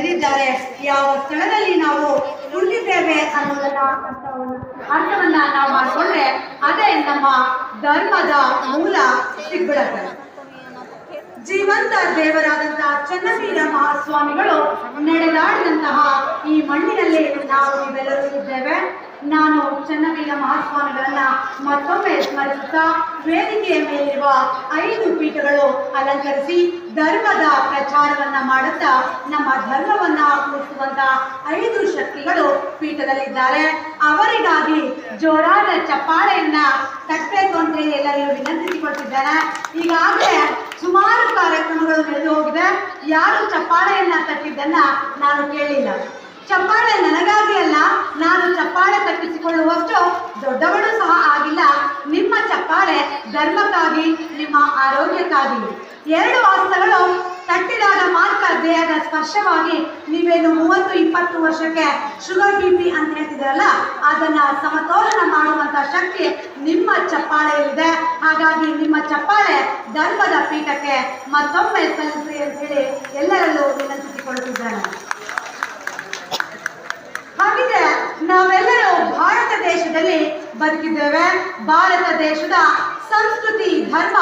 ನಡೆದಿದ್ದಾರೆ ಯಾವ ಸ್ಥಳದಲ್ಲಿ ನಾವು ಉಳಿದಿದ್ದೇವೆ ಅನ್ನೋದನ್ನ ಅರ್ಥವನ್ನ ನಾವು ಮಾಡಿಕೊಂಡ್ರೆ ಅದೇ ನಮ್ಮ ಧರ್ಮದ ಮೂಲ ಸಿಗ್ಬಿಡತ್ತೆ. ಜೀವಂತ ದೇವರಾದಂತಹ ಚನ್ನವೀರ ಮಹಾಸ್ವಾಮಿಗಳು ನಡೆದಾಡಿದಂತಹ ಈ ಮಣ್ಣಿನಲ್ಲಿ ನಾವು ಇವೆಲ್ಲರೂ ಇದ್ದೇವೆ. ನಾನು ಚನ್ನವೀರ ಮಹಾಸ್ವಾಮಿಗಳನ್ನ ಮತ್ತೊಮ್ಮೆ ಸ್ಮರಿಸುತ್ತಾ ವೇದಿಕೆಯ ಮೇಲಿರುವ ಐದು ಪೀಠಗಳು ಅಲಂಕರಿಸಿ ಧರ್ಮದ ಪ್ರಚಾರವನ್ನ ಮಾಡುತ್ತಾ ನಮ್ಮ ಧರ್ಮವನ್ನ ಉಳಿಸುವಂತ ಐದು ಶಕ್ತಿಗಳು ಪೀಠದಲ್ಲಿದ್ದಾರೆ. ಅವರಿಗಾಗಿ ಜೋರಾದ ಚಪ್ಪಾಳೆಯನ್ನ ತಟ್ಟಬೇಕು ಅಂತ ಎಲ್ಲರಿಗೂ ವಿನಂತಿಸಿಕೊಳ್ತಿದ್ದೇನೆ. ಈಗಾಗಲೇ ಸುಮಾರು ಕಾರ್ಯಕ್ರಮಗಳು ನಡೆದು ಹೋಗಿದೆ. ಯಾರು ಚಪ್ಪಾಳೆಯನ್ನ ತಟ್ಟಿದ್ದನ್ನ ನಾನು ಕೇಳಿಲ್ಲ ಚಪ್ಪಾಳೆ ನನಗಾಗಿ ಅಲ್ಲ, ನಾನು ಚಪ್ಪಾಳೆ ತಪ್ಪಿಸಿಕೊಳ್ಳುವಷ್ಟು ದೊಡ್ಡವಳು ಸಹ ಆಗಿಲ್ಲ. ನಿಮ್ಮ ಚಪ್ಪಾಳೆ ಧರ್ಮಕ್ಕಾಗಿ, ನಿಮ್ಮ ಆರೋಗ್ಯಕ್ಕಾಗಿ. ಎರಡು ವಾಸ್ತವಗಳು ತಟ್ಟಿದಾಗ ಮಾತ್ರ ದೇಹದ ಸ್ಪರ್ಶವಾಗಿ ನೀವೇನು ಮೂವತ್ತು, ಇಪ್ಪತ್ತು ವರ್ಷಕ್ಕೆ ಶುಗರ್ ಬಿ ಪಿ ಅಂತ ಹೇಳ್ತಿದ್ರಲ್ಲ ಅದನ್ನ ಸಮತೋಲನ ಮಾಡುವಂತ ಶಕ್ತಿ ನಿಮ್ಮ ಚಪ್ಪಾಳೆಯಲ್ಲಿದೆ. ಹಾಗಾಗಿ ನಿಮ್ಮ ಚಪ್ಪಾಳೆ ಧರ್ಮದ ಪೀಠಕ್ಕೆ ಮತ್ತೊಮ್ಮೆ ಸಲ್ಲಿಸಿ ಅಂತ ಹೇಳಿ ಎಲ್ಲರಲ್ಲೂ ವಿನಂತಿಸಿಕೊಳ್ಳುತ್ತಿದ್ದೇನೆ ಹಾಗಿದ್ರೆ ನಾವೆಲ್ಲರೂ ಭಾರತ ದೇಶದಲ್ಲಿ ಬದುಕಿದ್ದೇವೆ. ಭಾರತ ದೇಶದ ಸಂಸ್ಕೃತಿ, ಧರ್ಮ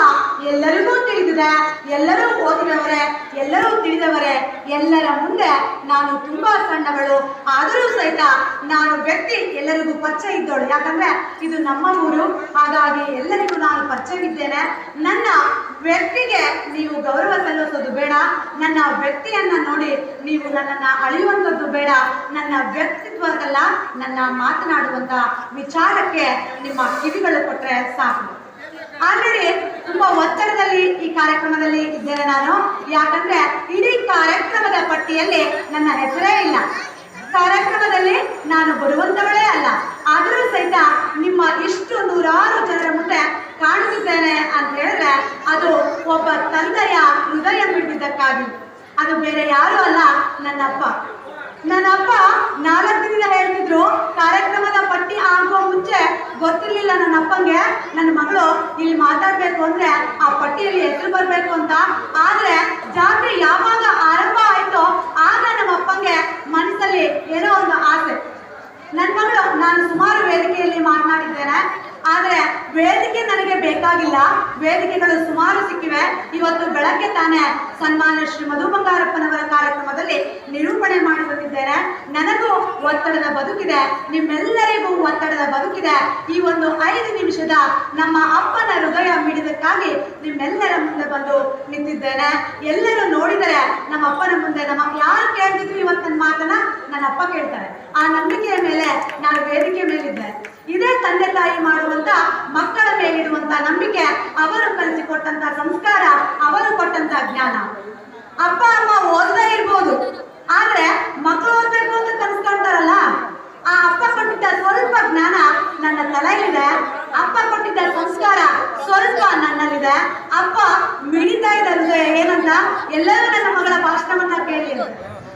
ಎಲ್ಲರಿಗೂ ತಿಳಿದಿದೆ. ಎಲ್ಲರೂ ಓದಿದವರೇ, ಎಲ್ಲರೂ ತಿಳಿದವರೇ. ಎಲ್ಲರ ಮುಂದೆ ನಾನು ತುಂಬಾ ಸಣ್ಣವಳು. ಆದರೂ ಸಹಿತ ನಾನು ವ್ಯಕ್ತಿ ಎಲ್ಲರಿಗೂ ಪರಿಚಯ ಇದ್ದವಳು. ಯಾಕಂದ್ರೆ ಇದು ನಮ್ಮ ಊರು. ಹಾಗಾಗಿ ಎಲ್ಲರಿಗೂ ನಾನು ಪರಿಚಯವಿದ್ದೇನೆ ನನ್ನ ವ್ಯಕ್ತಿಗೆ ನೀವು ಗೌರವ ಸಲ್ಲಿಸೋದು ಬೇಡ. ನನ್ನ ವ್ಯಕ್ತಿಯನ್ನ ನೋಡಿ ನೀವು ನನ್ನನ್ನ ಅಳೆಯುವಂಥದ್ದು ಬೇಡ. ನನ್ನ ವ್ಯಕ್ತಿತ್ವಕ್ಕಲ್ಲ, ನನ್ನ ಮಾತನಾಡುವಂತ ವಿಚಾರಕ್ಕೆ ನಿಮ್ಮ ಕಿವಿಗಳು ಕೊಟ್ಟರೆ ಸಾಕು. ಆಲ್ರೆಡಿ ತುಂಬಾ ಒತ್ತಡದಲ್ಲಿ ಈ ಕಾರ್ಯಕ್ರಮದಲ್ಲಿ ಇದ್ದೇನೆ ನಾನು. ಯಾಕಂದ್ರೆ ಇಡೀ ಕಾರ್ಯಕ್ರಮದ ಪಟ್ಟಿಯಲ್ಲಿ ನನ್ನ ಹೆಸರೇ ಇಲ್ಲ. ಕಾರ್ಯಕ್ರಮದಲ್ಲಿ ನಾನು ಬರುವಂತವಳೇ ಅಲ್ಲ. ಆದರೂ ಸಹಿತ ನಿಮ್ಮ ಇಷ್ಟು ನೂರಾರು ಜನರ ಮುಂದೆ ಕಾಣಿಸುತ್ತೇನೆ ಅಂತ ಹೇಳಿದ್ರೆ ಅದು ಒಬ್ಬ ತಂದೆಯ ಹೃದಯ ಬಿಟ್ಟಿದ್ದಕ್ಕಾಗಿ. ಅದು ಬೇರೆ ಯಾರು ಅಲ್ಲ ನನ್ನಪ್ಪ. ನನ್ನಪ್ಪ ನಾಲ್ಕು ದಿನ ಹೇಳ್ತಿದ್ರು, ಕಾರ್ಯಕ್ರಮದ ಪಟ್ಟಿ ಆಗೋ ಮುಂಚೆ ಗೊತ್ತಿರ್ಲಿಲ್ಲ ನನ್ನ ಅಪ್ಪಂಗೆ ನನ್ನ ಮಗಳು ಇಲ್ಲಿ ಮಾತಾಡ್ಬೇಕು ಅಂದ್ರೆ ಆ ಪಟ್ಟಿಯಲ್ಲಿ ಹೆಸರು ಬರ್ಬೇಕು ಅಂತ. ಆದ್ರೆ ಜಾತ್ರೆ ಯಾವಾಗ ಆರಂಭ ಆಯ್ತೋ ಆಗ ನಮ್ಮ ಅಪ್ಪಂಗೆ ಮನಸ್ಸಲ್ಲಿ ಏನೋ ಒಂದು ಆಸೆ. ನನ್ನ ಮಗಳು ನಾನು ಸುಮಾರು ವೇದಿಕೆಯಲ್ಲಿ ಮಾತನಾಡಿದ್ದೇನೆ. ಆದರೆ ವೇದಿಕೆ ನನಗೆ ಬೇಕಾಗಿಲ್ಲ. ವೇದಿಕೆಗಳು ಸುಮಾರು ಸಿಕ್ಕಿವೆ. ಇವತ್ತು ಬೆಳಗ್ಗೆ ತಾನೇ ಸನ್ಮಾನ್ಯ ಶ್ರೀ ಮಧು ಬಂಗಾರಪ್ಪನವರ ಕಾರ್ಯಕ್ರಮದಲ್ಲಿ ನಿರೂಪಣೆ ಮಾಡಿ ನನಗೂ ಒತ್ತಡದ ಬದುಕಿದೆ. ನಿಮ್ಮೆಲ್ಲರಿಗೂ ಒತ್ತಡದ ಬದುಕಿದೆ. ಈ ಒಂದು ಐದು ನಿಮಿಷದ ನಮ್ಮ ಅಪ್ಪನ ಹೃದಯ ಮಿಡಿದಕ್ಕಾಗಿ ನಿಮ್ಮೆಲ್ಲರ ಮುಂದೆ ಬಂದು ನಿಂತಿದ್ದೇನೆ. ಎಲ್ಲರೂ ನೋಡಿದರೆ ನಮ್ಮ ಅಪ್ಪನ ಮುಂದೆ ನಮ್ಮ ಯಾರು ಕೇಳ್ತಿದ್ರು ಇವತ್ತು ನನ್ನ ಮಾತನ್ನ? ನನ್ನ ಅಪ್ಪ ಕೇಳ್ತಾರೆ. ಆ ನಂಬಿಕೆಯ ಮೇಲೆ ನಾನು ವೇದಿಕೆ ಮೇಲಿದ್ದೆ. ಇದೇ ತಂದೆ ತಾಯಿ ಮಾಡುವಂತ ಮಕ್ಕಳ ಮೇಲಿರುವಂತ ನಂಬಿಕೆ ಅವರು ಕಲಿಸಿಕೊಟ್ಟಂತ ಸಂಸ್ಕಾರ, ಅವರು ಕೊಟ್ಟಂತ ಜ್ಞಾನ. ಅಪ್ಪ, ಅಮ್ಮ ಓದದೇ ಇರ್ಬೋದು. ಆದ್ರೆ ಮಕ್ಕಳು ಓದ್ಬೇಕು ಅಂತ ಕನಸು ಕಾಣ್ತಾರಲ್ಲ ಆ ಅಪ್ಪ ಕೊಟ್ಟಿದ್ದ ಸ್ವಲ್ಪ ಜ್ಞಾನ ನನ್ನ ತಲೆಯಲ್ಲಿದೆ. ಅಪ್ಪ ಕೊಟ್ಟಿದ್ದ ಸಂಸ್ಕಾರ ಸ್ವಲ್ಪ ನನ್ನಲ್ಲಿದೆ. ಅಪ್ಪ ಮಿಡಿತಾ ಇದ್ದಾರೆ ಏನಂತ? ಎಲ್ಲರೂ ನನ್ನ ಮಗಳ ಅಂತ.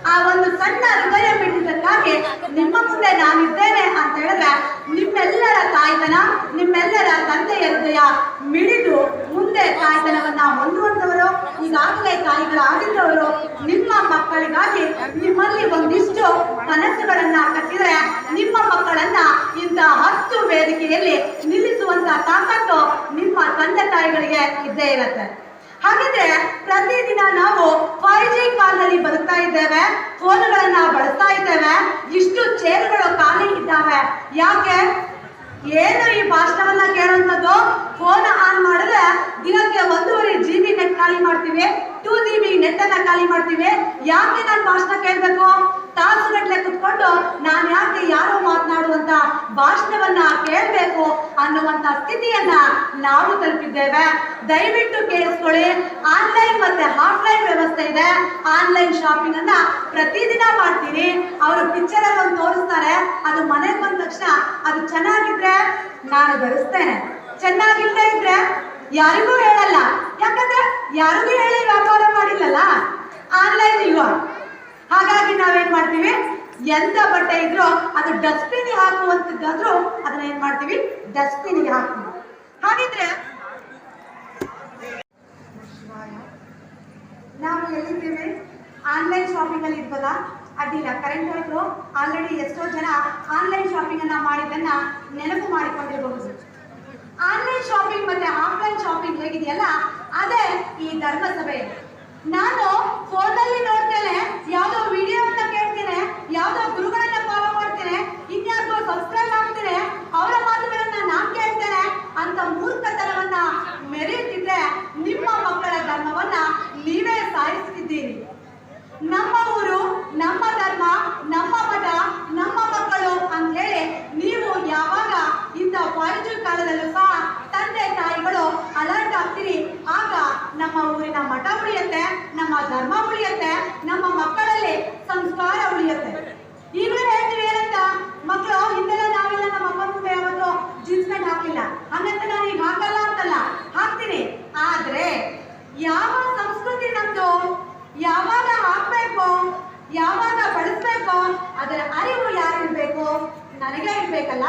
ಆ ಒಂದು ಸಣ್ಣ ಹೃದಯ ಬಿಟ್ಟಿದ್ದಕ್ಕಾಗಿ ನಿಮ್ಮ ಮುಂದೆ ನಾನಿದ್ದೇನೆ ಅಂತ ಹೇಳಿದ್ರೆ, ನಿಮ್ಮೆಲ್ಲರ ತಾಯ್ತನ, ನಿಮ್ಮೆಲ್ಲರ ತಂದೆಯ ಹೃದಯ ಮಿಡಿದು ಮುಂದೆ ತಾಯ್ತನವನ್ನ ಹೊಂದುವಂತವರು ಈಗಾಗಲೇ ತಾಯಿಗಳಾಗಿದ್ದವರು, ನಿಮ್ಮ ಮಕ್ಕಳಿಗಾಗಿ ನಿಮ್ಮಲ್ಲಿ ಒಂದಿಷ್ಟು ಕನಸುಗಳನ್ನ ಕಟ್ಟಿದ್ರೆ, ನಿಮ್ಮ ಮಕ್ಕಳನ್ನ ಇಂಥ ಹತ್ತು ವೇದಿಕೆಯಲ್ಲಿ ನಿಲ್ಲಿಸುವಂತ ತಾಕತ್ತು ನಿಮ್ಮ ತಂದೆ ತಾಯಿಗಳಿಗೆ ಇದ್ದೇ ಇರುತ್ತೆ. ಹಾಗಿದ್ರೆ ಪ್ರತಿದಿನ ನಾವು ಫೈವ್ ಜಿ ಕಾಲ್ನಲ್ಲಿ ಬರ್ತಾ ಇದ್ದೇವೆ, ಫೋನ್ಗಳನ್ನ ಬಳಸ್ತಾ ಇದ್ದೇವೆ, ಇಷ್ಟು ಚೇರುಗಳು ಖಾಲಿ ಇದ್ದಾವೆ. ಯಾಕೆ? ಏನು ಈ ಭಾಷಣವನ್ನ ಕೇಳುವಂಥದ್ದು ಫೋನ್ ಆನ್ ಮಾಡಿದ್ರೆ ದಿನಕ್ಕೆ ಒಂದೂವರೆ ಜಿ ಬಿ ನೆಟ್ ಖಾಲಿ ಮಾಡ್ತೀವಿ ಟೂ ಜಿ ಬಿ ನೆಟ್ ಅನ್ನ ಖಾಲಿ ಮಾಡ್ತೀವಿ. ಯಾಕೆ ನಾನು ಭಾಷಣ ಕೇಳಬೇಕು? ತಾಸುಗಟ್ಟಲೆ ಕುತ್ಕೊಂಡು ನಾನು ಯಾಕೆ ಯಾರೋ ಮಾತನಾಡುವಂತ ಭಾಷಣವನ್ನ ಕೇಳಬೇಕು ಅನ್ನುವಂತ ಸ್ಥಿತಿಯನ್ನ ನಾವು ತಲುಪಿದ್ದೇವೆ. ದಯವಿಟ್ಟು ಕೇಳಿಸ್ಕೊಳ್ಳಿ. ಆನ್ಲೈನ್ ಮತ್ತೆ ಆಫ್ಲೈನ್ ವ್ಯವಸ್ಥೆ ಇದೆ. ಆನ್ಲೈನ್ ಶಾಪಿಂಗ್ ಅನ್ನ ಪ್ರತಿದಿನ ಮಾಡ್ತೀನಿ ಅವರು ಪಿಕ್ಚರ್ ಅಲ್ಲಿ ಒಂದು ತೋರಿಸ್ತಾರೆ. ಅದು ಮನೆಗೆ ಬಂದ ತಕ್ಷಣ ಅದು ಚೆನ್ನಾಗಿದ್ರೆ ನಾನು ಧರಿಸ್ತೇನೆ ಚೆನ್ನಾಗಿಲ್ಲದೆ ಇದ್ರೆ ಯಾರಿಗೂ ಹೇಳಲ್ಲ. ಯಾಕಂದ್ರೆ ಯಾರಿಗೂ ಹೇಳಿ ವ್ಯಾಪಾರ ಮಾಡಿಲ್ಲಲ್ಲ. ಆನ್ಲೈನ್ ಯುಗ ಹಾಗಾಗಿ ನಾವೇನ್ ಮಾಡ್ತೀವಿ? ಎಂತ ಬಟ್ಟೆ ಇದ್ರೂ ಅದು ಡಸ್ಟ್ಬಿನ್ ಹಾಕುವಂತದ್ದಾದ್ರೂ ಅದನ್ನ ಏನ್ ಮಾಡ್ತೀವಿ? ಡಸ್ಟ್ಬಿನ್ ಹಾಕ್ತೀವಿ. ಹಾಗಿದ್ರೆ ನಾವು ಎಲ್ಲಿದ್ದೇವೆ? ಆನ್ಲೈನ್ ಶಾಪಿಂಗ್ ಅಲ್ಲಿ ಇದ್ವಲ್ಲ ಅಡ್ಡಿಲ್ಲ ಕರೆಂಟ್ ಹೋಯ್ತು ಆಲ್ರೆಡಿ ಎಷ್ಟೋ ಜನ ಆನ್ಲೈನ್ ಶಾಪಿಂಗ್ ಅನ್ನ ಮಾಡಿದ್ದನ್ನ ನೆನಪು ಮಾಡಿಕೊಂಡಿರಬಹುದು. ಆನ್ಲೈನ್ ಶಾಪಿಂಗ್ ಮತ್ತೆ ಆಫ್ಲೈನ್ ಶಾಪಿಂಗ್ ಹೇಗಿದೆಯಲ್ಲ, ಅದೇ ಈ ಧರ್ಮಸಭೆ. ನಾನು ಫೋನಲ್ಲಿ ನೋಡ್ತೇನೆ ವಿಡಿಯೋ ಅಂತ ಕೇಳ್ತೇನೆ, ಯಾವ್ದೋ ಗುರುಗಳನ್ನ ಫಾಲೋ ಮಾಡ್ತೇನೆ ಇನ್ಯಾವ್ದೋ ಸಬ್ಸ್ಕ್ರೈಬ್ ಆಗ್ತೇನೆ ಅವರ ಮಾತುಗಳನ್ನ ನಾನ್ ಕೇಳ್ತೇನೆ ಅಂತ ಮೂರ್ಖತನವನ್ನ ಮೆರೆಯುತ್ತಿದ್ರೆ ನಿಮ್ಮ ಮಕ್ಕಳ ಧರ್ಮವನ್ನ ನೀವೇ ಸಾಯಿಸ್ತಿದ್ದೀರಿ. ನಮ್ಮ ಊರು, ನಮ್ಮ ಧರ್ಮ, ನಮ್ಮ ಮಠ, ನಮ್ಮ ಮಕ್ಕಳು ಅಂತ ಹೇಳಿ ನೀವು ಯಾವಾಗ ಇಂಥ ಕಾಲದಲ್ಲೂ ಸಹ ತಂದೆ ತಾಯಿಗಳು ನಮ್ಮ ಊರಿನ ಮಠ ಉಳಿಯತ್ತೆ, ನಮ್ಮ ಧರ್ಮ ಉಳಿಯತ್ತೆ, ನಮ್ಮ ಮಕ್ಕಳಲ್ಲಿ ಸಂಸ್ಕಾರ ಉಳಿಯುತ್ತೆ. ಈಗಲೂ ಹೇಳ್ತೀವಿ ಏನಂತ ಮಕ್ಕಳು ಹಿಂದೆಲ್ಲ ನಾವೆಲ್ಲ ನಮ್ಮ ಅಪ್ಪ ಮುಂದೆ ಯಾವತ್ತು ಜೀನ್ಸ್ ಪ್ಯಾಂಟ್ ಹಾಕಿಲ್ಲ. ಹಂಗಂತ ನಾನು ಈಗ ಹಾಕಲ್ಲ ಅಂತಲ್ಲ, ಹಾಕ್ತೀನಿ. ಆದ್ರೆ, ಯಾವ ಸಂಸ್ಕೃತಿ ನಮ್ದು, ಯಾವಾಗ ಹಾಕ್ಬೇಕು, ಯಾವಾಗ ಬಳಸ್ಬೇಕು, ಅದರ ಅರಿವು ಯಾರಿರ್ಬೇಕು, ನನಗೆ ಇರ್ಬೇಕಲ್ಲ.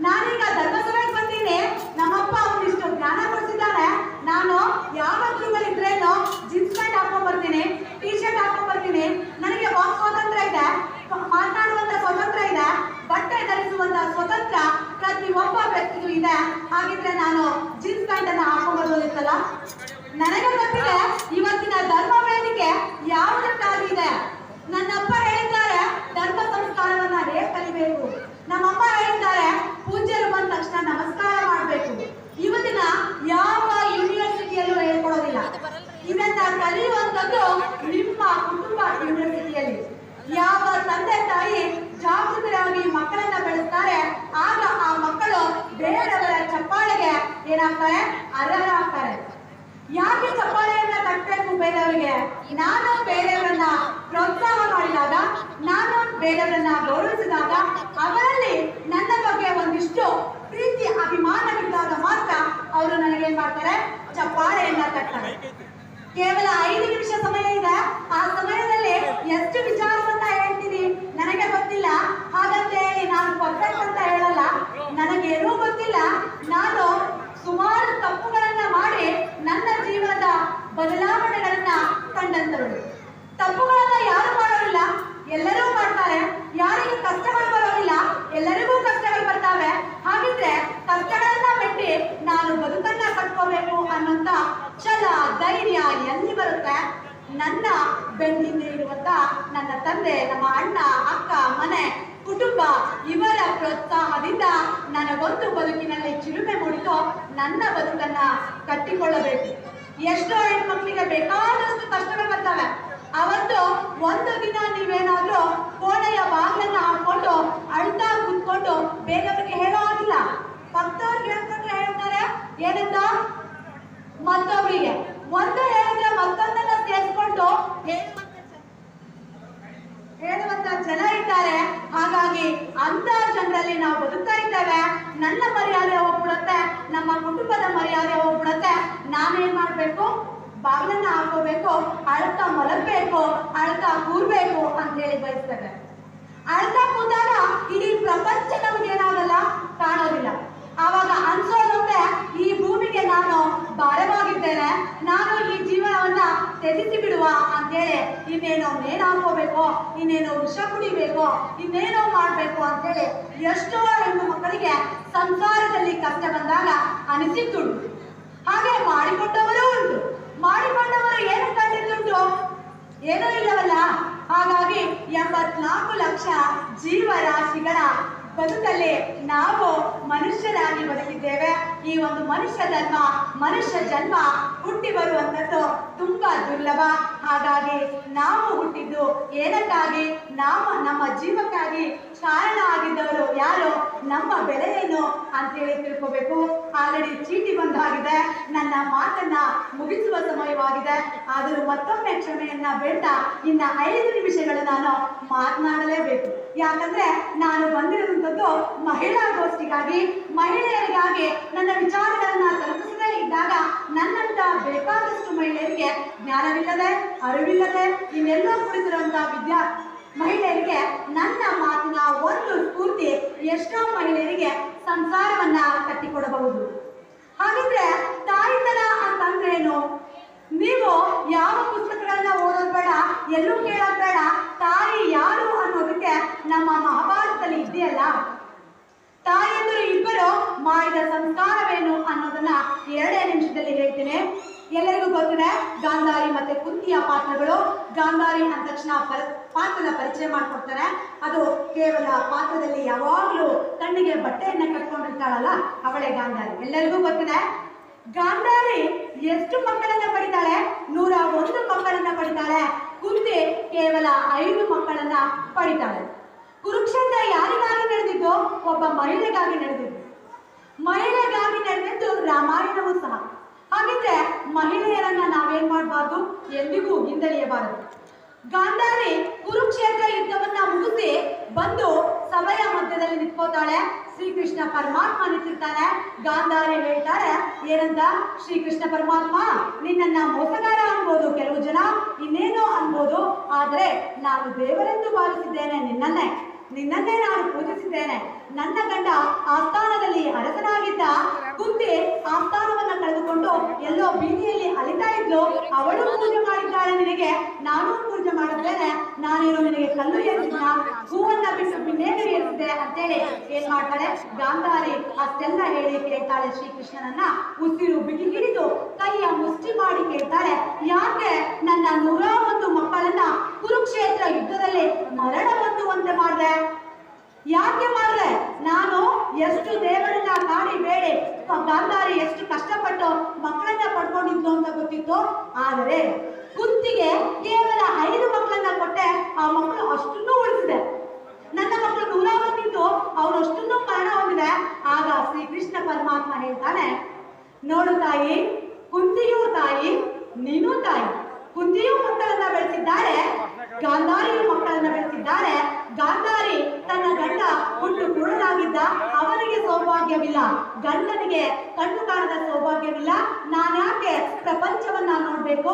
ನಾನೀಗ ಧರ್ಮಸಭೆಗೆ ಬಂದೀನಿ, ನಮ್ಮಪ್ಪ ಒಂದಿಷ್ಟು ಜ್ಞಾನ ಕೊಡಿಸಿದ್ದಾರೆ. ನಾನು ಯಾವ ಇದ್ರೇನು ಜೀನ್ಸ್ ಪ್ಯಾಂಟ್ ಹಾಕೊಂಡ್ ಬರ್ತೀನಿ ಟಿ ಶರ್ಟ್ ಹಾಕೊಂಡ್ ಬರ್ತೀನಿ ನನಗೆ ವಾಕ್ ಸ್ವಾತಂತ್ರ್ಯ ಇದೆ ಮಾತನಾಡುವಂತ ಸ್ವತಂತ್ರ ಇದೆ ಬಟ್ಟೆ ಧರಿಸುವಂತ ಸ್ವತಂತ್ರ ಪ್ರತಿ ಒಬ್ಬ ವ್ಯಕ್ತಿಗೂ ಇದೆ ಹಾಗಿದ್ರೆ ನಾನು ಜೀನ್ಸ್ ಪ್ಯಾಂಟ್ ಅನ್ನ ಹಾಕೊಂಡ್ ಬರ್ಬೋದಿತ್ತಲ್ಲ ನನಗೆ ಗೊತ್ತಿದೆ ಇವತ್ತಿನ ಧರ್ಮ ವೇದಿಕೆ ಯಾವುದಕ್ಕಾಗಿದೆ ನನ್ನಪ್ಪ ಹೇಳಿದ್ದಾರೆ ಧರ್ಮ ಸಂಸ್ಕಾರವನ್ನ ಹೇಗೆ ಕಲಿಬೇಕು ನಮ್ಮಮ್ಮ ಹೇಳಿದ್ದಾರೆ ಪೂಜ್ಯರು ಬಂದ ತಕ್ಷಣ ನಮಸ್ಕಾರ ಮಾಡಬೇಕು ಇವತ್ತಿನ ಯಾವ ಯೂನಿವರ್ಸಿಟಿಯಲ್ಲೂ ಹೇಳ್ಕೊಡೋದಿಲ್ಲ ಇದನ್ನ ಕಲಿಯುವಂಥದ್ದು ನಿಮ್ಮ ಕುಟುಂಬ ಯೂನಿವರ್ಸಿಟಿಯಲ್ಲಿ ಯಾವ ತಂದೆ ತಾಯಿ ಜಾಗೃತರಾಗಿ ಮಕ್ಕಳನ್ನ ಬೆಳೆಸ್ತಾರೆ ಆಗ ಆ ಮಕ್ಕಳು ಬೇರೆಯವರ ಚಪ್ಪಾಳೆಗೆ ಏನಾಗ್ತಾರೆ? ಅರ್ಹರಾಗ್ತಾರೆ. ಯಾಕೆ ಚಪ್ಪಾಳೆಯನ್ನ ತಟ್ಟಬೇಕು ಬೇರೆಯವರಿಗೆ? ನಾನು ಬೇರೆಯವರನ್ನ ಪ್ರೋತ್ಸಾಹ ಮಾಡಿದಾಗ, ನಾನು ಬೇರೆಯವರನ್ನ ಗೌರವಿಸಿದಾಗ, ಅವರಲ್ಲಿ ನನ್ನ ಬಗ್ಗೆ ಒಂದಿಷ್ಟು ಪ್ರೀತಿ, ಅಭಿಮಾನವಿದ್ದಾಗ ಮಾತ್ರ ಅವರು ನನಗೆ ಏನ್ ಮಾಡ್ತಾರೆ? ಚಪ್ಪಾಳೆಯನ್ನ ತಟ್ತಾರೆ. ಕೇವಲ ಐದು ನಿಮಿಷ ಸಮಯ ಇದೆ. ಆ ಸಮಯದಲ್ಲಿ ಎಷ್ಟು ವಿಚಾರವನ್ನ ಹೇಳ್ತೀನಿ? ನನಗೆ ಗೊತ್ತಿಲ್ಲ. ಹಾಗಂತ ನಾನು ಪರ್ಫೆಕ್ಟ್ ಅಂತ ಹೇಳಲ್ಲ. ನನಗೇನೂ ಗೊತ್ತಿಲ್ಲ. ನಾನು ಸುಮಾರು ತಪ್ಪುಗಳನ್ನ ಮಾಡಿ ನನ್ನ ಜೀವನದ ಬದಲಾವಣೆಗಳನ್ನ ಕಂಡಂತವಳು ತಪ್ಪುಗಳನ್ನ ಯಾರು ಮಾಡೋರಿಲ್ಲ? ಎಲ್ಲರೂ ಮಾಡ್ತಾರೆ. ಯಾರಿಗೆ ಕಷ್ಟಗಳು ಬರೋದಿಲ್ಲ, ಎಲ್ಲರಿಗೂ ಕಷ್ಟಗಳು ಬರ್ತಾವೆ. ಹಾಗಿದ್ರೆ ಕಷ್ಟಗಳನ್ನ ಬಿಟ್ಟು ನಾನು ಬದುಕನ್ನ ಕಟ್ಕೋಬೇಕು ಅನ್ನೋಂತ ಛಲ, ಧೈರ್ಯ ಎಲ್ಲಿ ಬರುತ್ತೆ? ನನ್ನ ಬೆನ್ನಿಂದ ಇರುವಂತ ನನ್ನ ತಂದೆ, ನಮ್ಮ ಅಣ್ಣ, ಅಕ್ಕ, ಮನೆ, ಕುಟುಂಬ ಇವರ ಪ್ರೋತ್ಸಾಹದಿಂದ ನನಗೊಂದು ಬದುಕಿನಲ್ಲಿ ಚಿಲುಮೆ ಮೂಡಿತು ನನ್ನ ಬದುಕನ್ನ ಕಟ್ಟಿಕೊಳ್ಳಬೇಕು. ಎಷ್ಟೋ ಹೆಣ್ಮಕ್ಳಿಗೆ ಬೇಕಾದಷ್ಟು ಕಷ್ಟಗಳು ಬರ್ತವೆ. ಅವತ್ತು ಒಂದು ದಿನ ನೀವೇನಾದ್ರೂ ಕೋಣೆಯ ಬಾಗಿಲನ್ನ ಹಾಕೊಂಡು ಅಳ್ತಾ ಕೂತ್ಕೊಂಡು ಬೇರೆಯವ್ರಿಗೆ ಹೇಳೋ ಆಗಿಲ್ಲ ಪಕ್ಕದವ್ರಿಗೆ ಹೇಳ್ಕೊಂಡ್ರೆ ಹೇಳ್ತಾರೆ, ಏನಂತ? ಮತ್ತೊಬ್ಬರಿಗೆ ಒಂದು ಹೇಳಿದ್ರೆ ಮತ್ತೊಂದನ್ನ ಸೇರಿಸ್ಕೊಂಡು ಜನ- ಹೇಳುವಂತ ಜನ ಇದ್ದಾರೆ. ಹಾಗಾಗಿ ಅಂತ ಜನರಲ್ಲಿ ನಾವು ಬದುಕ್ತಾ ಇದ್ದೇವೆ. ನನ್ನ ಮರ್ಯಾದೆ ಹೋಗ್ಬಿಡುತ್ತೆ ನಮ್ಮ ಕುಟುಂಬದ ಮರ್ಯಾದೆ ಹೋಗ್ಬಿಡುತ್ತೆ ನಾವೇನ್ ಮಾಡ್ಬೇಕು? ಬಾಗಿಲನ್ನ ಹಾಕೋಬೇಕು, ಅಳ್ತಾ ಮಲಗಬೇಕು, ಅಳ್ತಾ ಕೂರ್ಬೇಕು ಅಂತ ಹೇಳಿ ಬಯಸ್ತೇವೆ. ಅಳ್ತಾ ಕೂತಾಗ ಇಡೀ ಪ್ರಪಂಚ ನಮಗೇನಾಗಲ್ಲ? ಕಾಣೋದಿಲ್ಲ. ಆವಾಗ ಅನ್ಸೋದಂತೆ ಈ ಭೂಮಿಗೆ ನಾನು ಭಾರವಾಗಿದ್ದೇನೆ. ನಾನು ಈ ಜೀವನವನ್ನ ತ್ಯಜಿಸಿ ಬಿಡುವ ಅಂತೇಳಿ ಇನ್ನೇನೋ ಮೇಣ ಹಾಕೋಬೇಕು ಇನ್ನೇನೋ ವಿಷ ಕುಡಿಬೇಕು, ಇನ್ನೇನೋ ಮಾಡ್ಬೇಕು ಅಂತೇಳಿ ಎಷ್ಟೋ ಹೆಣ್ಣು ಮಕ್ಕಳಿಗೆ ಸಂಸಾರದಲ್ಲಿ ಕಷ್ಟ ಬಂದಾಗ ಅನಿಸಿದ್ದುಂಟು. ಹಾಗೆ ಮಾಡಿಕೊಂಡವರು ಉಂಟು. ಮಾಡಿಕೊಂಡವರು ಏನು ಕಂಡಿದ್ದುಂಟು? ಏನೂ ಇಲ್ಲವಲ್ಲ. ಹಾಗಾಗಿ ಎಂಬತ್ನಾಲ್ಕು ಲಕ್ಷ ಜೀವರಾಶಿಗಳ ಬದುಕಲ್ಲಿ ನಾವು ಮನುಷ್ಯರಾಗಿ ಬದುಕಿದ್ದೇವೆ. ಈ ಒಂದು ಮನುಷ್ಯ ಧರ್ಮ ಮನುಷ್ಯ ಜನ್ಮ ಹುಟ್ಟಿ ಬರುವಂಥದ್ದು ತುಂಬಾ ದುರ್ಲಭ. ಹಾಗಾಗಿ ನಾವು ಹುಟ್ಟಿದ್ದು ಏನಕ್ಕಾಗಿ? ನಾವು ನಮ್ಮ ಜೀವಕ್ಕಾಗಿ ಕಾರಣ ಆಗಿದ್ದವರು ಯಾರು? ನಮ್ಮ ಬೆಲೆ ಏನು ಅಂತೇಳಿ ತಿಳ್ಕೋಬೇಕು. ಆಲ್ರೆಡಿ ಚೀಟಿ ಬಂದಾಗಿದೆ. ನನ್ನ ಮಾತನ್ನ ಮುಗಿಸುವ ಸಮಯವಾಗಿದೆ. ಆದರೂ ಮತ್ತೊಮ್ಮೆ ಕ್ಷಮೆಯನ್ನ ಬೇಡ ಇನ್ನ ಐದು ನಿಮಿಷಗಳು ನಾನು ಮಾತನಾಡಲೇಬೇಕು. ಯಾಕಂದ್ರೆ ನಾನು ಬಂದಿರುವಂತದ್ದು ಮಹಿಳಾ ಗೋಷ್ಠಿಗಾಗಿ, ಮಹಿಳೆಯರಿಗಾಗಿ ನನ್ನ ನನ್ನ ವಿಚಾರಗಳನ್ನ ತಲುಪಿಸದೇ ಇದ್ದಾಗ ನನ್ನಂತ ಬೇಕಾದಷ್ಟು ಮಹಿಳೆಯರಿಗೆ ಜ್ಞಾನವಿಲ್ಲದೆ, ಅರಿವಿಲ್ಲದೆ ಇನ್ನೆಲ್ಲೋ ಕುಳಿತಿರುವಂತಹ ವಿದ್ಯಾ ಮಹಿಳೆಯರಿಗೆ ನನ್ನ ಮಾತಿನ ಒಂದು ಸ್ಫೂರ್ತಿ ಎಷ್ಟೋ ಮಹಿಳೆಯರಿಗೆ ಸಂಸಾರವನ್ನ ಕಟ್ಟಿಕೊಡಬಹುದು. ಹಾಗಿದ್ರೆ ತಾಯಿತನ ಅಂತಂದ್ರೆ ಏನು? ನೀವು ಯಾವ ಪುಸ್ತಕಗಳನ್ನ ಓದೋದು ಬೇಡ, ಎಲ್ಲೂ ಕೇಳೋದು ಬೇಡ, ತಾಯಿ ಯಾರು ಅನ್ನೋದಕ್ಕೆ ನಮ್ಮ ಮಹಾಭಾರತದಲ್ಲಿ ಇದೆಯಲ್ಲ? ಸಂಸ್ಕಾರವೇನು ಅನ್ನೋದನ್ನ ಎರಡೇ ನಿಮಿಷದಲ್ಲಿ ಹೇಳ್ತೀನಿ. ಎಲ್ಲರಿಗೂ ಗೊತ್ತಿದೆ ಗಾಂಧಾರಿ ಮತ್ತೆ ಕುಂತಿಯ ಪಾತ್ರಗಳು. ಗಾಂಧಾರಿ ಅಂದ ತಕ್ಷಣ ಪಾತ್ರದ ಪರಿಚಯ ಮಾಡ್ಕೊಡ್ತಾರೆ. ಅದು ಕೇವಲ ಪಾತ್ರದಲ್ಲಿ ಯಾವಾಗಲೂ ಕಣ್ಣಿಗೆ ಬಟ್ಟೆಯನ್ನ ಕಟ್ಕೊಂಡಿರ್ತಾಳಲ್ಲ, ಅವಳೇ ಗಾಂಧಾರಿ. ಎಲ್ಲರಿಗೂ ಗೊತ್ತಿದೆ ಗಾಂಧಾರಿ ಎಷ್ಟು ಮಕ್ಕಳನ್ನ ಪಡಿತಾಳೆ? ನೂರ ಒಂದು ಮಕ್ಕಳನ್ನ ಪಡಿತಾಳೆ. ಕುಂತಿ ಕೇವಲ ಐದು ಮಕ್ಕಳನ್ನ ಪಡಿತಾಳೆ. ಕುರುಕ್ಷೇತ್ರ ಯಾರಿಗಾಗಿ ನಡೆದಿದ್ದು? ಒಬ್ಬ ಮಹಿಳೆಗಾಗಿ ನಡೆದಿದ್ದು. ಮಹಿಳೆಗಾಗಿ ನಡೆದಿದ್ದು ರಾಮಾಯಣವೂ ಸಹ. ಹಾಗಿದ್ರೆ ಮಹಿಳೆಯರನ್ನ ನಾವೇನ್ ಮಾಡಬಾರ್ದು? ಎಂದಿಗೂ ಹಿಂದಳಿಯಬಾರದು ಗಾಂಧಾರಿ ಕುರುಕ್ಷೇತ್ರ ಯುದ್ಧವನ್ನ ಮುಗಿಸಿ ಬಂದು ಸಭೆಯ ಮಧ್ಯದಲ್ಲಿ ನಿಂತ್ಕೋತಾಳೆ. ಶ್ರೀಕೃಷ್ಣ ಪರಮಾತ್ಮ ನಿಂತಿರ್ತಾನೆ ಗಾಂಧಾರಿ ಹೇಳ್ತಾರೆ, ಏನಂತ? ಶ್ರೀಕೃಷ್ಣ ಪರಮಾತ್ಮ, ನಿನ್ನನ್ನ ಮೋಸಗಾರ ಅನ್ಬೋದು ಕೆಲವು ಜನ, ಇನ್ನೇನೋ ಅನ್ಬೋದು, ಆದ್ರೆ ನಾನು ದೇವರೆಂದು ಭಾವಿಸಿದ್ದೇನೆ ನಿನ್ನನ್ನೇ. ನಿನ್ನನ್ನೇ ನಾನು ಪೂಜಿಸಿದ್ದೇನೆ. ನನ್ನ ಗಂಡ ಆಸ್ಥಾನದಲ್ಲಿ ಅರಸನಾಗಿದ್ದ ಕುಂತಿ ಆಸ್ಥಾನವನ್ನ ಕಳೆದುಕೊಂಡು ಎಲ್ಲೋ ಬೀದಿಯಲ್ಲಿ ಅವಳು ಪೂಜೆ ಮಾಡಿದ್ದಾಳೆ ನಿನಗೆ, ನಾನು ಪೂಜೆ ಮಾಡಿದ್ದೇನೆ, ನಾನೇನು ನಿನಗೆ ಕಲ್ಲು ಎರಿಸಿದ್ನ ಹೂವನ್ನ ಬಿಟ್ಟು ಬಿನ್ನೇಗರಿ ಎರಿಸಿದೆ ಅಂತೇಳಿ ಏನ್ ಮಾಡ್ತಾಳೆ? ಗಾಂಧಾರಿ ಅಷ್ಟೆಲ್ಲ ಹೇಳಿ ಕೇಳ್ತಾಳೆ ಶ್ರೀಕೃಷ್ಣನನ್ನ. ಉಸಿರು ಬಿಗಿ ಹಿಡಿದು ಕೈಯ ಮುಷ್ಟಿ ಮಾಡಿ ಕೇಳ್ತಾಳೆ, ಯಾಕೆ ನನ್ನ ನೂರ ಒಂದು ಮಕ್ಕಳನ್ನ ಕುರುಕ್ಷೇತ್ರ ಯುದ್ಧದಲ್ಲಿ ಮರಣ ಹೊಂದುವಂತೆ ಮಾಡಿದೆ? ಯಾಕೆ ಮಾಡ್ರೆ ನಾನು ಎಷ್ಟು ದೇವರನ್ನ ಕಾಡಿ ಬೇಡಿ ಗಾಂಧಾರಿ ಎಷ್ಟು ಕಷ್ಟಪಟ್ಟು ಮಕ್ಕಳನ್ನ ಪಡ್ಕೊಂಡಿದ್ಲು ಅಂತ ಗೊತ್ತಿತ್ತು. ಆದರೆ ಕುಂತಿಗೆ ಕೇವಲ ಐದು ಮಕ್ಕಳನ್ನ ಕೊಟ್ಟೆ, ಆ ಮಕ್ಕಳು ಅಷ್ಟನ್ನು ಉಳಿಸಿದೆ. ನನ್ನ ಮಕ್ಕಳು ನೂರ ಬಂದಿದ್ದು ಅವ್ರು ಅಷ್ಟನ್ನು ಮರಣ ಹೊಂದಿದೆ. ಆಗ ಶ್ರೀಕೃಷ್ಣ ಪರಮಾತ್ಮ ಹೇಳ್ತಾನೆ, ನೋಡು ತಾಯಿ ಕುಂತಿಯೂ ತಾಯಿ ನೀನು ತಾಯಿ ಕುಂತಿಯೂ ಮಕ್ಕಳನ್ನ ಬೆಳೆಸಿದ್ದಾರೆ ಗಾಂಧಾರಿಯು ಮಕ್ಕಳನ್ನ ಬೆಳೆಸಿದ್ದಾರೆ ಗಾಂಧಾರಿ ತನ್ನ ಗಂಡ ಹುಟ್ಟು ಕುರುಡನಾಗಿದ್ದ ಅವನಿಗೆ ಸೌಭಾಗ್ಯವಿಲ್ಲ ಗಂಡನಿಗೆ ಕಣ್ಣು ಕಾಣದ ಸೌಭಾಗ್ಯವಿಲ್ಲ ನಾನ್ಯಾಕೆ ಪ್ರಪಂಚವನ್ನ ನೋಡ್ಬೇಕು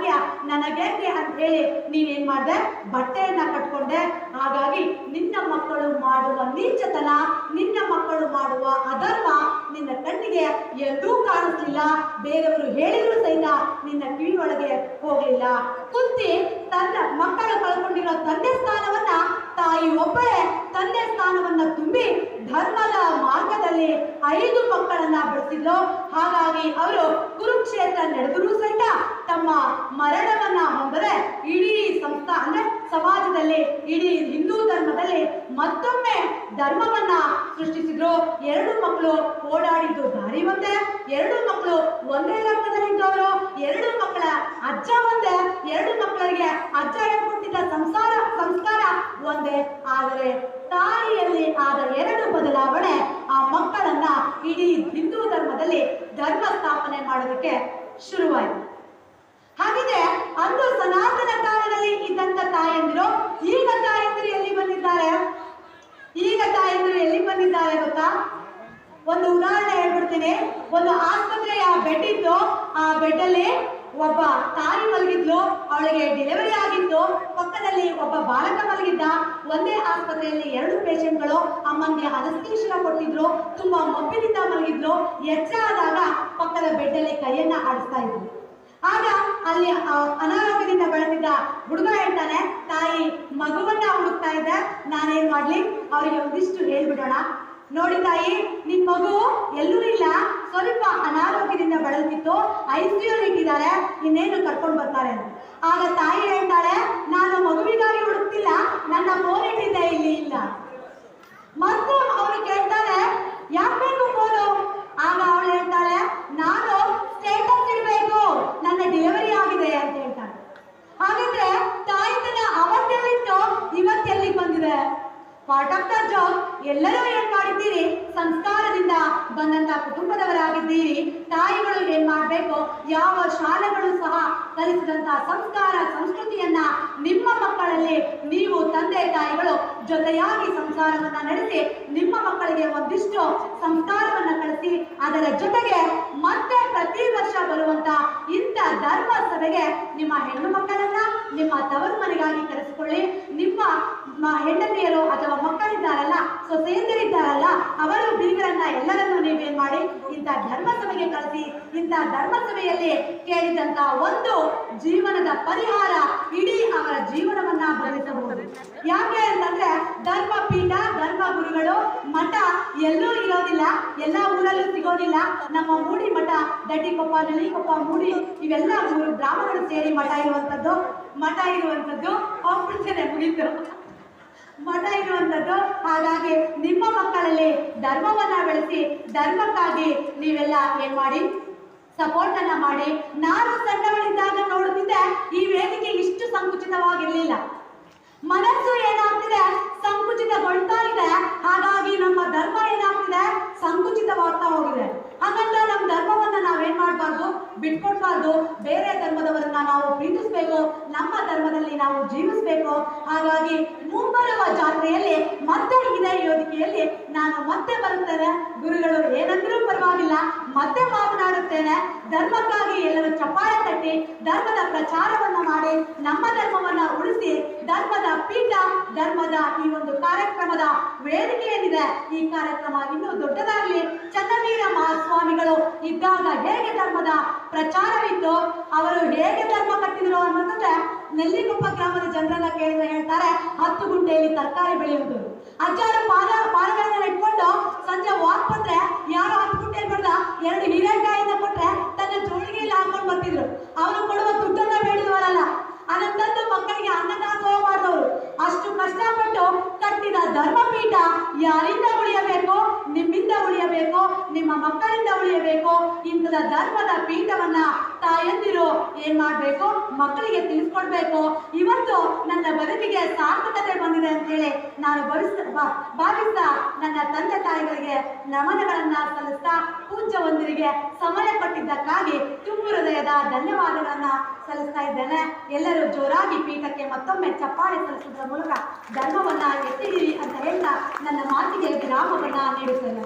ಸೌಭಾಗ್ಯ ನನಗೇಕೆ ಅಂತ ಹೇಳಿ ನೀನೇನ್ ಮಾಡ್ದೆ? ಬಟ್ಟೆಯನ್ನ ಕಟ್ಕೊಂಡೆ. ಹಾಗಾಗಿ ನಿನ್ನ ಮಕ್ಕಳು ಮಾಡುವ ನೀಚತನ, ನಿನ್ನ ಮಕ್ಕಳು ಮಾಡುವ ಅಧರ್ಮ ನಿನ್ನ ಕಣ್ಣಿಗೆ ಎಂದೂ ಕಾಣಿಸ್ಲಿಲ್ಲ. ಬೇರೆಯವರು ಹೇಳಿದ್ರು ಸಹಿತ ನಿನ್ನ ಕಿವಿಯೊಳಗೆ ಹೋಗಲಿಲ್ಲ. ಕುಂತಿ ತನ್ನ ಮಕ್ಕಳು ಕಳ್ಕೊಂಡಿರೋ ತಂದೆ ಸ್ಥಾನವನ್ನ ತಾಯಿ ಒಬ್ಬಳೇ ತಂದೆ ಸ್ಥಾನವನ್ನ ತುಂಬಿ ಧರ್ಮದ ಮಾರ್ಗದಲ್ಲಿ ಐದು ಮಕ್ಕಳನ್ನ ಬೆಳೆಸಿದ್ರು ಹಾಗಾಗಿ ಅವರು ಕುರುಕ್ಷೇತ್ರ ನಡೆದರೂ ಸಹಿತ ತಮ್ಮ ಮರಣವನ್ನ ಹೊಂದರೆ ಇಡೀ ಸಂಸ್ಥಾ, ಅಂದ್ರೆ ಸಮಾಜದಲ್ಲಿ ಇಡೀ ಹಿಂದೂ ಧರ್ಮದಲ್ಲಿ ಮತ್ತೊಮ್ಮೆ ಧರ್ಮವನ್ನ ಸೃಷ್ಟಿಸಿದ್ರು. ಎರಡು ಮಕ್ಕಳು ಓಡಾಡಿದ್ದು ದಾರಿ ಒಂದೇ, ಎರಡು ಮಕ್ಕಳು ಒಂದೇ ರಕ್ತದಲ್ಲಿದ್ದವರು, ಎರಡು ಮಕ್ಕಳ ಅಜ್ಜ ಒಂದೇ, ಎರಡು ಮಕ್ಕಳಿಗೆ ಅಜ್ಜ ಹೇಳ್ಕೊಟ್ಟಿದ್ದ ಸಂಸಾರ, ಸಂಸ್ಕಾರ ಒಂದೇ. ಆದರೆ ತಾಯಿಯಲ್ಲಿ ಆದ ಎರಡು ಬದಲಾವಣೆ ಆ ಮಕ್ಕಳನ್ನ ಇಡೀ ಹಿಂದೂ ಧರ್ಮದಲ್ಲಿ ಧರ್ಮ ಸ್ಥಾಪನೆ ಮಾಡೋದಕ್ಕೆ ಶುರುವಾಯಿತು. ಹಾಗಿದೆ ಅಂದು ಸನಾತನ ಕಾಲದಲ್ಲಿ ಇದ್ದಂತ ತಾಯಂದಿರು ಈಗ ತಾಯಂದಿರು ಎಲ್ಲಿ ಬಂದಿದ್ದಾರೆ? ಈಗ ತಾಯಂದಿರು ಎಲ್ಲಿ ಬಂದಿದ್ದಾರೆ ಗೊತ್ತಾ? ಒಂದು ಉದಾಹರಣೆ ಒಂದು ಆಸ್ಪತ್ರೆಯ ಬೆಡ್ ಇತ್ತು. ಆ ಬೆಡ್ ಅಲ್ಲಿ ಒಬ್ಬ ತಾಯಿ ಮಲಗಿದ್ಲು. ಅವಳಿಗೆ ಡೆಲಿವರಿ ಆಗಿತ್ತು. ಪಕ್ಕದಲ್ಲಿ ಒಬ್ಬ ಬಾಲಕ ಮಲಗಿದ್ದ. ಒಂದೇ ಆಸ್ಪತ್ರೆಯಲ್ಲಿ ಎರಡು ಪೇಷಂಟ್ಗಳು ಅಮ್ಮನಿಗೆ ಅನಸ್ತೇಶಿಯ ಕೊಟ್ಟಿದ್ರು. ತುಂಬಾ ಮಬ್ಬಿನಿಂದ ಮಲಗಿದ್ಲು. ಎಚ್ಚರ ಆದಾಗ ಪಕ್ಕದ ಬೆಡ್ಡಲ್ಲಿ ಕೈಯನ್ನ ಆಡಿಸ್ತಾ ಇದ್ರು ಆಗ ಅಲ್ಲಿ ಅನಾರೋಗ್ಯದಿಂದ ಬಳಲಿದ್ದ ಹುಡುಗ ಹೇಳ್ತಾನೆ, ತಾಯಿ, ಮಗುವನ್ನ ಹುಡುಕ್ತಾ ಇದ್ದೆ. ನಾನೇನ್ ಮಾಡ್ಲಿ? ಅವರಿಗೆ ಒಂದಿಷ್ಟು ಹೇಳ್ಬಿಡೋಣ. ನೋಡಿ ತಾಯಿ, ನಿನ್ ಮಗು ಎಲ್ಲೂ ಇಲ್ಲ. ಸ್ವಲ್ಪ ಅನಾರೋಗ್ಯದಿಂದ ಬಳಲ್ತಿತ್ತು. ಐ ಸಿ ಇಟ್ಟಿದ್ದಾರೆ. ಇನ್ನೇನು ಕರ್ಕೊಂಡು ಬರ್ತಾರೆ ಆಗ ತಾಯಿ ಹೇಳ್ತಾಳೆ ನಾನು ಮಗುವಿಗಾಗಿ ಹುಡುಕ್ತಿಲ್ಲ. ನನ್ನ ಫೋನ್ ಇಟ್ಟಿದ್ದೆ, ಇಲ್ಲಿ ಇಲ್ಲ. ಮತ್ತು ಅವಳು ಕೇಳ್ತಾನೆ, ಯಾಕೆ ಬೇಕು ಫೋನು ಆಗ ಅವಳು ಹೇಳ್ತಾಳೆ, ನಾನು ಸ್ಟೇಟಸ್ ಇಡಬೇಕು. ನನ್ನ ಡೆಲಿವರಿ ಆಗಿದೆ ಅಂತ ಹೇಳ್ತಾಳೆ. ಹಾಗಿದ್ರೆ ತಾಯಿತನ ಅವತ್ತೆಲ್ಲಿತ್ತು ಇವತ್ತೆಲ್ಲಿಗೆ ಬಂದಿದೆ? ಪಾರ್ಟ್ ಆಫ್ ದ ಜಾಬ್ ಎಲ್ಲರೂ ಏನ್ ಮಾಡಿದ್ದೀರಿ? ಸಂಸ್ಕಾರದಿಂದ ಬಂದಂತ ಕುಟುಂಬದವರಾಗಿದ್ದೀರಿ. ತಾಯಿಗಳು ಏನ್ ಮಾಡ್ಬೇಕು? ಯಾವ ಶಾಲೆಗಳು ಸಹ ಕಲಿಸಿದಂತ ಸಂಸ್ಕಾರ, ಸಂಸ್ಕೃತಿಯನ್ನ ನಿಮ್ಮ ಮಕ್ಕಳಲ್ಲಿ ನೀವು ತಂದೆ, ತಾಯಿಗಳು ಜೊತೆಯಾಗಿ ಸಂಸಾರವನ್ನ ನಡೆಸಿ, ನಿಮ್ಮ ಮಕ್ಕಳಿಗೆ ಒಂದಿಷ್ಟು ಸಂಸ್ಕಾರವನ್ನ ಕಳಿಸಿ, ಅದರ ಜೊತೆಗೆ ಮತ್ತೆ ಪ್ರತಿ ವರ್ಷ ಬರುವಂತ ಇಂಥ ಧರ್ಮ ಸಭೆಗೆ ನಿಮ್ಮ ಹೆಣ್ಣು ಮಕ್ಕಳನ್ನ, ನಿಮ್ಮ ತವರು ಮನೆಗಾಗಿ ಕರೆಸಿಕೊಳ್ಳಿ. ನಿಮ್ಮ ಹೆಂಡತಿಯರು ಅಥವಾ ಮಕ್ಕಳಿದ್ದಾರಲ್ಲ, ಸೊ ಸೇಂದರಿದ್ದಾರಲ್ಲ ಅವರು ಬೀಗರನ್ನ ಎಲ್ಲರನ್ನೂ ನೀವೇನ್ ಮಾಡಿ ಇಂಥ ಧರ್ಮಸಭೆಗೆ ಕಳಿಸಿ, ಇಂಥ ಧರ್ಮಸಭೆಯಲ್ಲಿ ಕೇಳಿದಂತ ಒಂದು ಜೀವನದ ಪರಿಹಾರ ಇಡೀ ಅವರ ಜೀವನವನ್ನ ಬದಲಿಸಬಹುದು ಯಾಕೆ ಅಂತಂದ್ರೆ ಧರ್ಮ ಪೀಠ ಧರ್ಮ ಗುರುಗಳು ಮಠ ಎಲ್ಲೂ ಇರೋದಿಲ್ಲ, ಎಲ್ಲ ಊರಲ್ಲೂ ಸಿಗೋದಿಲ್ಲ. ನಮ್ಮ ಮೂಡಿ ಮಠ, ದಡ್ಡಿಕೊಪ್ಪ ನಳಿಕೊಪ್ಪ ಮೂಡಿ, ಇವೆಲ್ಲ ಮೂರು ಗ್ರಾಮಗಳು ಸೇರಿ ಮಠ ಇರುವಂತದ್ದು ಮಠ ಇರುವಂತದ್ದು ಮುಗೀತು. ಮಠ ಇರುವಂತದ್ದು ಹಾಗಾಗಿ ನಿಮ್ಮ ಮಕ್ಕಳಲ್ಲಿ ಧರ್ಮವನ್ನ ಬೆಳೆಸಿ, ಧರ್ಮಕ್ಕಾಗಿ ನೀವೆಲ್ಲ ಏನ್ ಮಾಡಿ ಸಪೋರ್ಟ್ ಅನ್ನ ಮಾಡಿ. ನಾನು ಸಣ್ಣವಳಿದ್ದಾಗ ನೋಡುತ್ತಿದ್ದೆ, ಈ ವೇದಿಕೆ ಇಷ್ಟು ಸಂಕುಚಿತವಾಗಿರ್ಲಿಲ್ಲ. ಮನಸ್ಸು ಏನಾಗ್ತಿದೆ ಸಂಕುಚಿತಗೊಳ್ತಾ ಇದೆ ಹಾಗಾಗಿ ನಮ್ಮ ಧರ್ಮ ಏನಾಗ್ತಿದೆ ಸಂಕುಚಿತವಾಗ್ತಾ ಹೋಗಿದೆ ಹಾಗಂತ ನಮ್ಮ ಧರ್ಮವನ್ನ ನಾವೇನ್ ಮಾಡ್ಬಾರ್ದು ಬಿಟ್ಕೊಡ್ಬಾರ್ದು. ಬೇರೆ ಧರ್ಮದವರನ್ನ ನಾವು ಪ್ರೀತಿಸ್ಬೇಕು, ನಮ್ಮ ಧರ್ಮದಲ್ಲಿ ನಾವು ಜೀವಿಸಬೇಕು. ಹಾಗಾಗಿ ಮುಂಬರುವ ಜಾತ್ರೆಯಲ್ಲಿ ಮತ್ತೆ ಇದೇ ವೇದಿಕೆಯಲ್ಲಿ ನಾನು ಮತ್ತೆ ಬರುತ್ತೇನೆ. ಗುರುಗಳು ಏನಂದ್ರೂ ಪರವಾಗಿಲ್ಲ, ಮತ್ತೆ ಮಾತನಾಡುತ್ತೇನೆ. ಧರ್ಮಕ್ಕಾಗಿ ಎಲ್ಲರೂ ಚಪ್ಪಾಳೆ ತಟ್ಟಿ, ಧರ್ಮದ ಪ್ರಚಾರವನ್ನ ಮಾಡಿ, ನಮ್ಮ ಧರ್ಮವನ್ನ ಉಳಿಸಿ, ಧರ್ಮದ ಪೀಠ, ಧರ್ಮದ ಈ ಒಂದು ಕಾರ್ಯಕ್ರಮದ ವೇದಿಕೆ ಏನಿದೆ ಈ ಕಾರ್ಯಕ್ರಮ ಇನ್ನೂ ದೊಡ್ಡದಾಗಲಿ ಚನ್ನವೀರ ಮಹಾಸ್ವಾಮಿಗಳು ಇದ್ದಾಗ ಹೇಗೆ ಧರ್ಮದ ಪ್ರಚಾರವಿತ್ತು, ಅವರು ಹೇಗೆ ಧರ್ಮ ಕಟ್ಟಿದ್ರು ಅನ್ನೋದಂದ್ರೆ ನೆಲ್ಲಿಕೊಪ್ಪ ಗ್ರಾಮದ ಜನರನ್ನ ಕೇಳಿದ್ರೆ ಹೇಳ್ತಾರೆ, ಹತ್ತು ಗುಂಟೆಯಲ್ಲಿ ತರಕಾರಿ ಬೆಳೆಯುವುದು. ಅಜ್ಜಾರು ಪಾದ ಪಾದಗಳನ್ನ ಇಟ್ಕೊಂಡು ಸಂಜೆ ವಾಕ್ ಬಂದ್ರೆ ಯಾರೋ ಹತ್ತು ಗುಂಟೆ ಬೆಳೆದ ಎರಡು ಹೀರೆಕಾಯಿನ ಕೊಟ್ರೆ ತನ್ನ ಜೋಳಿಗೆಯಲ್ಲಿ ಹಾಕೊಂಡು ಬರ್ತಿದ್ರು. ಅವರು ಕೊಡುವ ದುಡ್ಡನ್ನ ಬೇಡಿದವರಲ್ಲ. ಅದನ್ನಂದು ಮಕ್ಕಳಿಗೆ ಅನ್ನದಾಸೋಹ ಮಾಡಿದವರು ಅಷ್ಟು ಕಷ್ಟಪಟ್ಟು ಕಟ್ಟಿದ ಧರ್ಮಪೀಠ ಯಾರಿಂದ ಉಳಿಯಬೇಕು? ನಿಮ್ಮಿಂದ ಉಳಿಯಬೇಕು? ನಿಮ್ಮ ಮಕ್ಕಳಿಂದ ಉಳಿಯಬೇಕು? ಇಂಥದ ಧರ್ಮದ ಪೀಠವನ್ನ ತಾಯಂದಿರು ಏನ್ ಮಾಡ್ಬೇಕು? ಮಕ್ಕಳಿಗೆ ತಿಳಿಸ್ಕೊಡ್ಬೇಕು. ಇವತ್ತು ನನ್ನ ಬದುಕಿಗೆ ಸಾರ್ಥಕತೆ ಬಂದಿದೆ ಅಂತ ಹೇಳಿ ನಾನು ಭವಿಸ್ ಬಾ- ಭಾವಿಸ್ತಾ ನನ್ನ ತಂದೆ ತಾಯಿಗಳಿಗೆ ನಮನಗಳನ್ನ ಸಲ್ಲಿಸ್ತಾ ಪೂಜ್ಯ ಒಂದರಿಗೆ ಸಮಯ ಕೊಟ್ಟಿದ್ದಕ್ಕಾಗಿ ತುಂಬು ಹೃದಯದ ಧನ್ಯವಾದಗಳನ್ನ ಸಲ್ಲಿಸ್ತಾ ಇದ್ದೇನೆ. ಎಲ್ಲರೂ ಜೋರಾಗಿ ಪೀಠಕ್ಕೆ ಮತ್ತೊಮ್ಮೆ ಚಪ್ಪಾಳೆ ಸಲ್ಲಿಸುವುದರ ಮೂಲಕ ಧರ್ಮವನ್ನ ಎತ್ತಿಡಿರಿ ಅಂತ ಹೇಳ್ತಾ ನನ್ನ ಮಾತಿಗೆ ವಿರಾಮವನ್ನ ನೀಡುತ್ತೇನೆ.